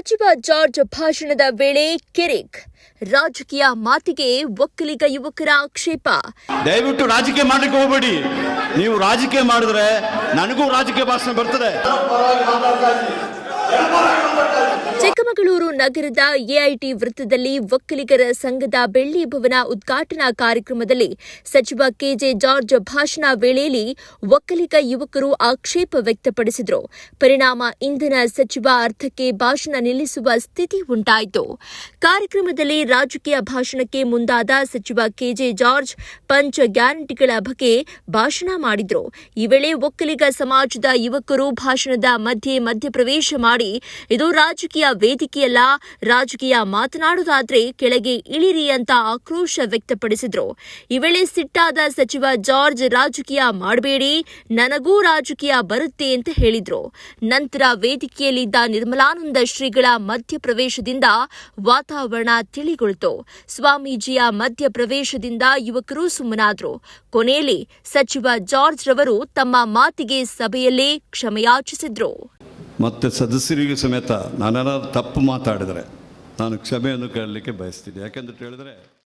ಸಚಿವ ಜಾರ್ಜ್ ಭಾಷಣದ ವೇಳೆ ಕೆರೆಕ್ ರಾಜಕೀಯ ಮಾತಿಗೆ ಒಕ್ಕಲಿಗ ಯುವಕರ ಆಕ್ಷೇಪ. ದಯವಿಟ್ಟು ರಾಜಕೀಯ ಮಾಡಲಿಕ್ಕೆ ಹೋಗ್ಬೇಡಿ. ನೀವು ರಾಜಕೀಯ ಮಾಡಿದ್ರೆ ನನಗೂ ರಾಜಕೀಯ ಭಾಷಣ ಬರ್ತದೆ. ಚಿಕ್ಕಮಗಳೂರು ನಗರದ ಎಐಟಿ ವೃತ್ತದಲ್ಲಿ ಒಕ್ಕಲಿಗರ ಸಂಘದ ಬೆಳ್ಳಿ ಭವನ ಉದ್ಘಾಟನಾ ಕಾರ್ಯಕ್ರಮದಲ್ಲಿ ಸಚಿವ ಕೆಜೆ ಜಾರ್ಜ್ ಭಾಷಣ ವೇಳೆಯಲ್ಲಿ ಒಕ್ಕಲಿಗ ಯುವಕರು ಆಕ್ಷೇಪ ವ್ಯಕ್ತಪಡಿಸಿದರು. ಪರಿಣಾಮ ಇಂಧನ ಸಚಿವ ಅರ್ಥಕ್ಕೆ ಭಾಷಣ ನಿಲ್ಲಿಸುವ ಸ್ಥಿತಿ ಉಂಟಾಯಿತು. ಕಾರ್ಯಕ್ರಮದಲ್ಲಿ ರಾಜಕೀಯ ಭಾಷಣಕ್ಕೆ ಮುಂದಾದ ಸಚಿವ ಕೆಜೆ ಜಾರ್ಜ್ ಪಂಚ ಗ್ಯಾರಂಟಿಗಳ ಬಗ್ಗೆ ಭಾಷಣ ಮಾಡಿದರು. ಈ ವೇಳೆ ಒಕ್ಕಲಿಗ ಸಮಾಜದ ಯುವಕರು ಭಾಷಣದ ಮಧ್ಯೆ ಮಧ್ಯಪ್ರವೇಶ ಮಾಡಿ, ಇದು ರಾಜಕೀಯ ವೇದಿಕೆಯಲ್ಲ ರಾಜಕೀಯ ಮಾತನಾಡುವುದಾದ್ರೆ ಕೆಳಗೆ ಇಳಿರಿ ಅಂತ ಆಕ್ರೋಶ ವ್ಯಕ್ತಪಡಿಸಿದ್ರು. ಈ ವೇಳೆ ಸಿಟ್ಟಾದ ಸಚಿವ ಜಾರ್ಜ್ ರಾಜಕೀಯ ಮಾಡಬೇಡಿ, ನನಗೂ ರಾಜಕೀಯ ಬರುತ್ತೆ ಅಂತ ಹೇಳಿದ್ರು. ನಂತರ ವೇದಿಕೆಯಲ್ಲಿದ್ದ ನಿರ್ಮಲಾನಂದ ಶ್ರೀಗಳ ಮಧ್ಯಪ್ರವೇಶದಿಂದ ವಾತಾವರಣ ತಿಳಿಗೊಳಿತು. ಸ್ವಾಮೀಜಿಯ ಮಧ್ಯಪ್ರವೇಶದಿಂದ ಯುವಕರು ಸುಮ್ಮನಾದ್ರು. ಕೊನೆಯಲ್ಲಿ ಸಚಿವ ಜಾರ್ಜ್ ರವರು ತಮ್ಮ ಮಾತಿಗೆ ಸಭೆಯಲ್ಲೇ ಕ್ಷಮೆಯಾಚಿಸಿದ್ರು. ಮತ್ತೆ ಸದಸ್ಯರಿಗೂ ಸಮೇತ ನಾನೇನಾದ್ರು ತಪ್ಪು ಮಾತಾಡಿದರೆ ನಾನು ಕ್ಷಮೆಯನ್ನು ಕೇಳಲಿಕ್ಕೆ ಬಯಸ್ತೀನಿ. ಯಾಕೆಂತ ಹೇಳಿದ್ರೆ